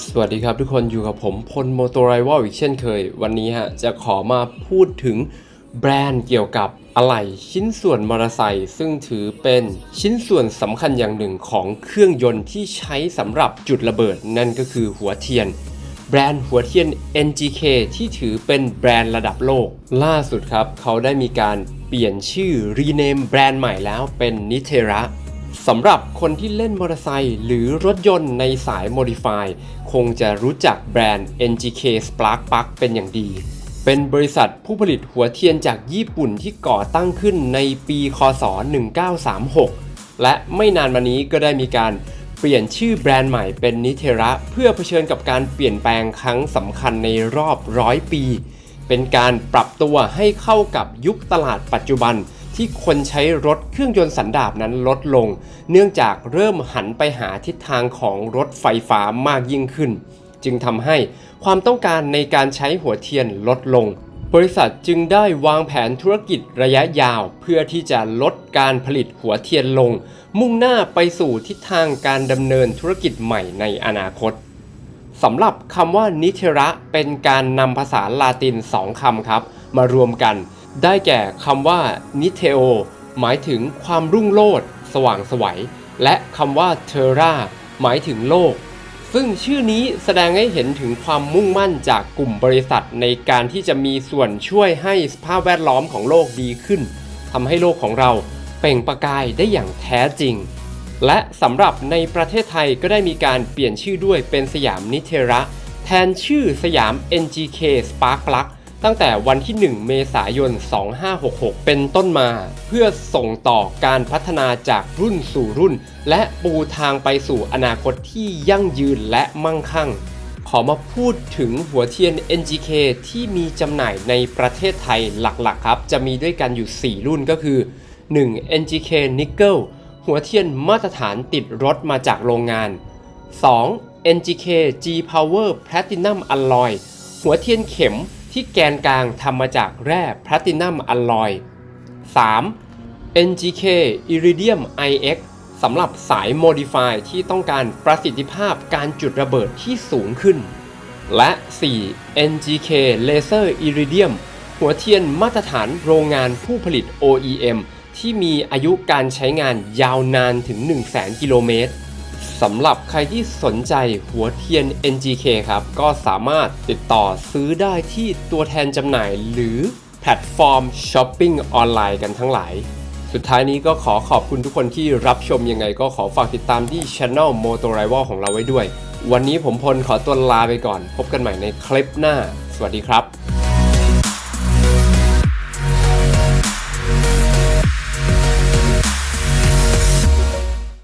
สวัสดีครับทุกคนอยู่กับผมพลโมโตไรวอลอีกเช่นเคย วันนี้ฮะจะขอมาพูดถึงแบรนด์เกี่ยวกับอะไหล่ชิ้นส่วนมอเตอร์ไซค์ซึ่งถือเป็นชิ้นส่วนสำคัญอย่างหนึ่งของเครื่องยนต์ที่ใช้สำหรับจุดระเบิด นั่นก็คือหัวเทียน แบรนด์หัวเทียน NGK ที่ถือเป็นแบรนด์ระดับโลก ล่าสุดครับ เขาได้มีการเปลี่ยนชื่อรีเนมแบรนด์ใหม่แล้วเป็นนิเทระ สำหรับคนที่เล่นมอเตอร์ไซค์หรือรถยนต์ในสาย Modify คงจะรู้จักแบรนด์ NGK Spark Plug เป็นอย่างดี เป็นบริษัทผู้ผลิตหัวเทียนจากญี่ปุ่นที่ก่อตั้งขึ้นในปีคศ 1936 และไม่นานมานี้ก็ได้มีการเปลี่ยนชื่อแบรนด์ใหม่เป็นนิเทระ เพื่อเผชิญกับการเปลี่ยนแปลงครั้งสำคัญในรอบร้อยปี เป็นการปรับตัวให้เข้ากับยุคตลาดปัจจุบัน ที่คนใช้รถเครื่องยนต์สันดาปนั้นลดลง เนื่องจากเริ่มหันไปหาทิศทางของรถไฟฟ้ามากยิ่งขึ้น จึงทำให้ความต้องการในการใช้หัวเทียนลดลง บริษัทจึงได้วางแผนธุรกิจระยะยาว เพื่อที่จะลดการผลิตหัวเทียนลง มุ่งหน้าไปสู่ทิศทางการดำเนินธุรกิจใหม่ในอนาคตสำหรับคำว่านิเทระเป็นการนำภาษาลาตินสองคำครับ มารวมกัน ได้แก่คำว่านิเทโอหมายถึงความรุ่งโรจน์สว่างไสวัย และคำว่าเทราหมายถึงโลก ซึ่งชื่อนี้แสดงให้เห็นถึงความมุ่งมั่นจากกลุ่มบริษัทในการที่จะมีส่วนช่วยให้สภาพแวดล้อมของโลกดีขึ้นทำให้โลกของเราเปล่งประกายได้อย่างแท้จริง และสำหรับในประเทศไทยก็ได้มีการเปลี่ยนชื่อด้วยเป็นสยามนิเทระ แทนชื่อสยาม NGK Spark Plug ตั้งแต่วันที่ 1 เมษายน 2566 เป็นต้นมา เพื่อส่งต่อการพัฒนาจากรุ่นสู่รุ่น และปูทางไปสู่อนาคตที่ยั่งยืนและมั่งคั่ง ขอมาพูดถึงหัวเทียน NGK ที่มีจำหน่ายในประเทศไทยหลักๆ ครับ จะมีด้วยกันอยู่ 4 รุ่นก็คือ 1. NGK Nickel หัวเทียนมาตรฐานติดรถมาจากโรงงาน 2. NGK G Power Platinum Alloy หัวเทียนเข็ม ที่แกนกลางทำมาจากแร่แพลตินัมอลลอย 3. NGK Iridium IX สำหรับสาย Modify ที่ต้องการประสิทธิภาพการจุดระเบิดที่สูงขึ้น และ 4. NGK Laser Iridium หัวเทียนมาตรฐานโรงงานผู้ผลิต OEM ที่มีอายุการใช้งานยาวนานถึง 100,000กิโลเมตร สำหรับใครที่สนใจหัวเทียน NGK ครับ ก็สามารถติดต่อซื้อได้ที่ตัวแทนจำหน่าย หรือแพลตฟอร์มช้อปปิ้งออนไลน์กันทั้งหลาย สุดท้ายนี้ก็ขอขอบคุณทุกคนที่รับชมยังไง ก็ขอฝากติดตามที่ Channel Moto Rival ของเราไว้ด้วย วันนี้ผมพลขอตัวลาไปก่อน พบกันใหม่ในคลิปหน้า สวัสดีครับ